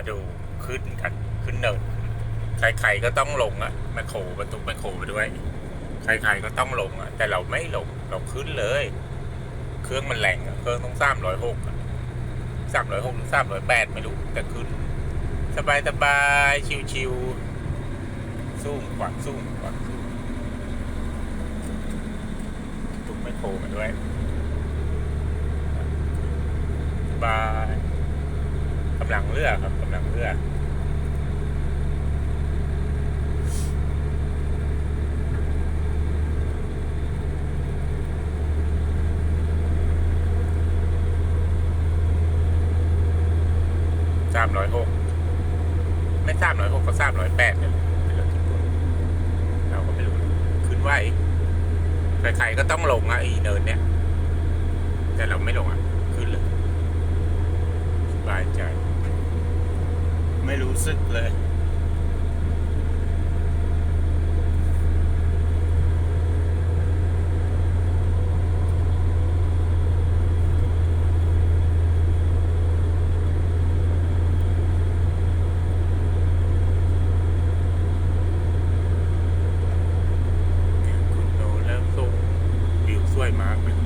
มาดูขึ้นกันขึ้นเนินใครๆก็ต้องลงอะแมคโครบรรทุกแมคโครไปด้วย ใครๆก็ต้องลงอะแต่เราไม่ลงเราขึ้นเลย เครื่องมันแรงเครื่องต้องสามร้อยหกสามร้อยหกหรือสามร้อยแปดไม่รู้แต่ขึ้น สบายสบายชิวๆสู้กว่าสู้กว่าสู้ทุกไม่โผล่มาด้วยบายำลังเรือครับกำลังเรือสามร้อยหกไม่ทราบร้อยหกก็ทราบร้อยแปดเนี่ยเป็นรถญี่ปุ่นเราก็ไม่รู้ขึ้นไหวใครๆก็ต้องลงอะไอีเนินเนี่ย แต่เราไม่ลงอะขึ้นเลยสบายใจ ไม่รู้สึกเลย คุณโตแล้วส่งวิวสวยมากเลย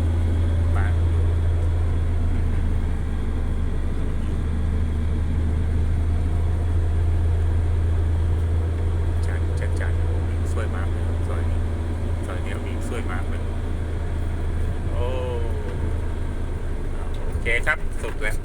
มากจัดจัดจัดวิวสวยมากเลยซอยนี้ซอยนี้วิวส วยมากเลยโอ้โอเคครับสุดแล้ว